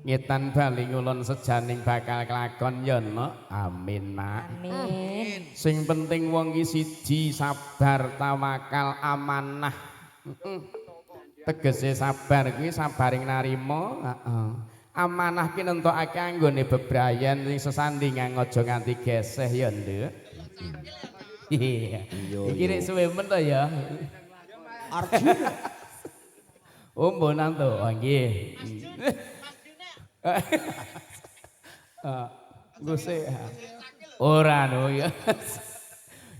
ngetan bali ngulon sejaning bakal kelakon yen no amin nak. Amin. sing penting wong ki siji sabar tawakal amanah. Tegese sabar kuwi sabaring narima. Heeh. Amanah ki nentokake anggone bebrayan sing sesandingan aja nganti geseh ya nduk. Iya. Iki rek suwe men to ya? Arjuna. oh mbonan to? Oh nggih Ah, Guse. Ora no ya.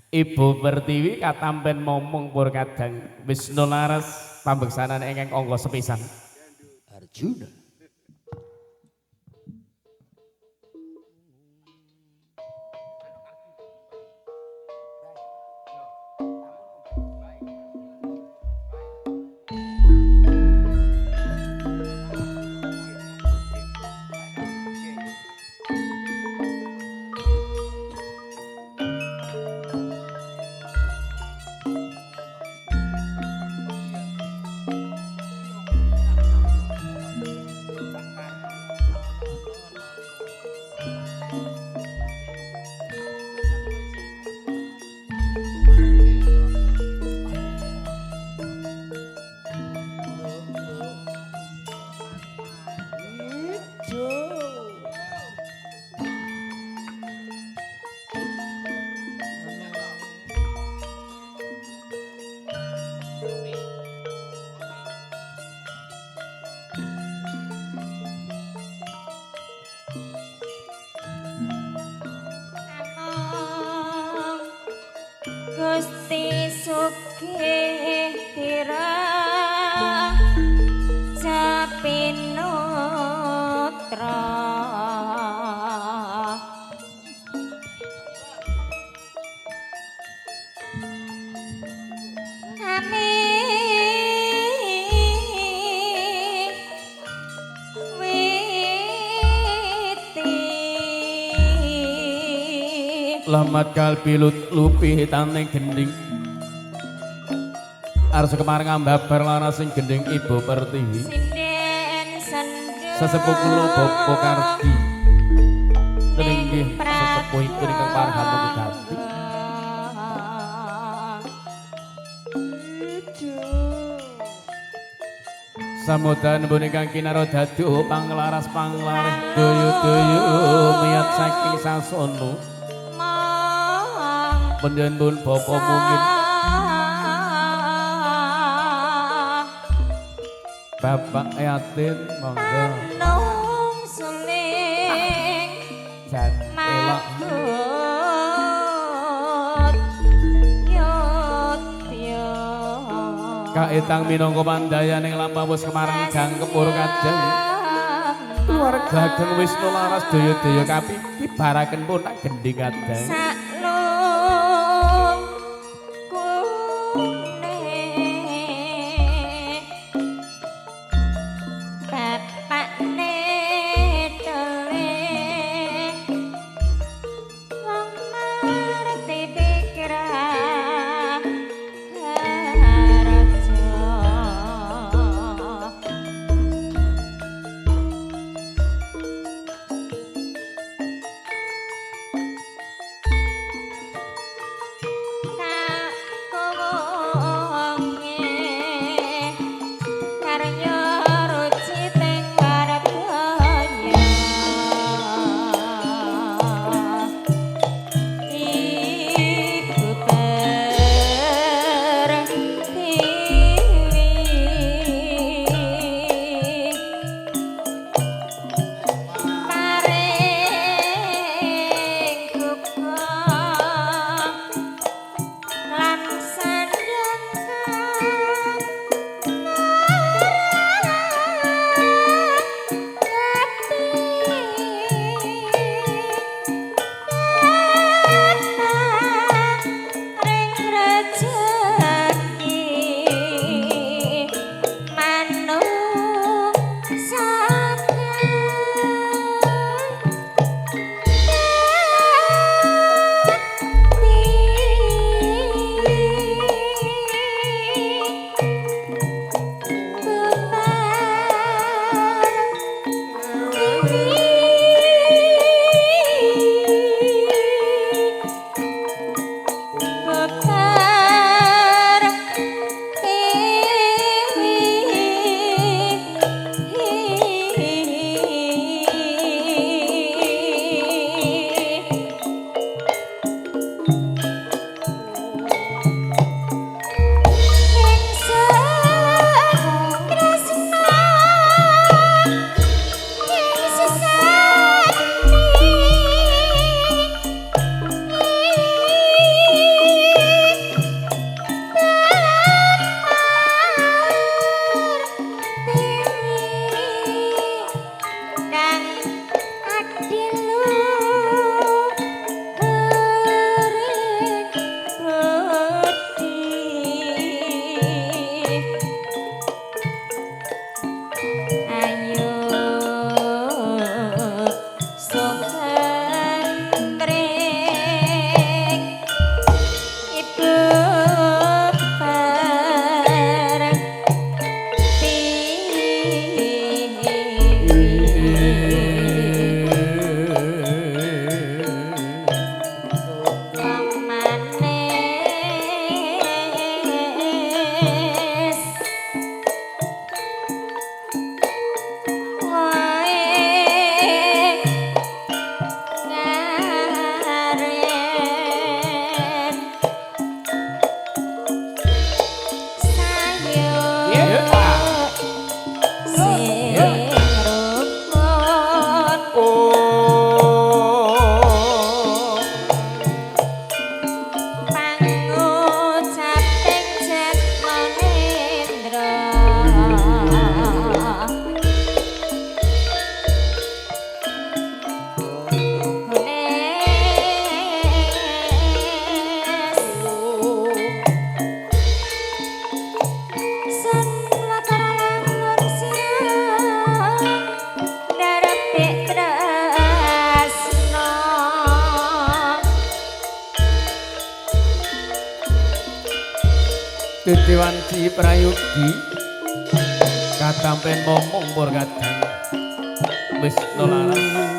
Ibu Pertiwi katampen momong pur kadang Wisnu Laras pambeksanan ingkang angka sepisan. Arjuna. Lamat kalbi lupi taning gending. Arsa kemarin ngambabar laras sing gending Ibu Pertiwi. Sinden senduk Sesepuh kula Bapak Kardi. Keninggih sesepuhipun ingkang parahipun ganti. Samudan punika kinaro dadu panglaras panglarih doyo-doyo miyat saking sasono panjenengan bapa mungkin. Bapak yatim monggo. Nung suling jan elok. Kaetang minangka pandayaning lampawus kemarang gang kepur kadang keluarga ageng Wisnu Laras daya-daya kapiki baraken pun tak gending kadang mim. Dewanci Prayogi katampen momong pur kadang. Wis nolaras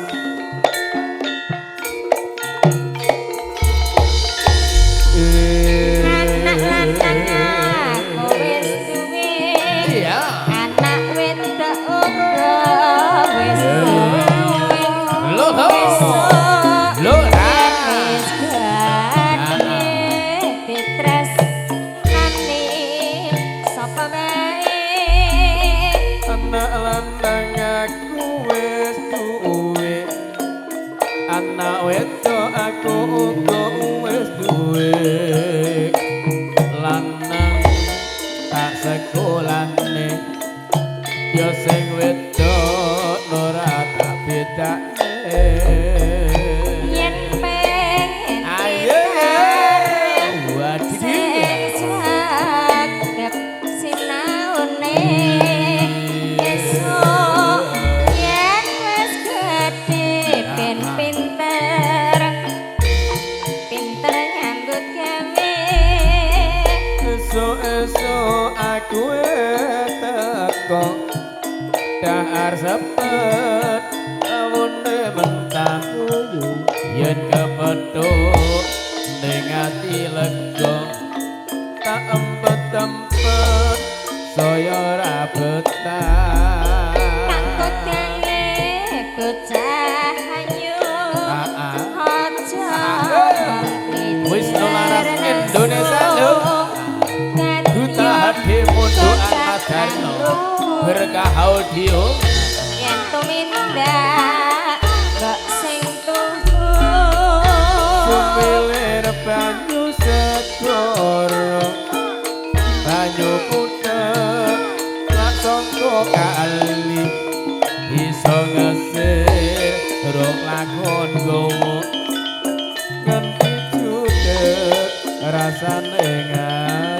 sekolahne yo sing wedok ora tak bedakne Aku teko Dahar sepet Awune mentah Yen kepethuk Ning ati lega Tak empet-empet Saya ora betah adarno Berkah audio yen tumindak gak sing tuhu Sumilir banyu segoro Banyu putek Lak songko kali. Iso ngesir Rok lakon gowo. Nganti judek Rasane ngati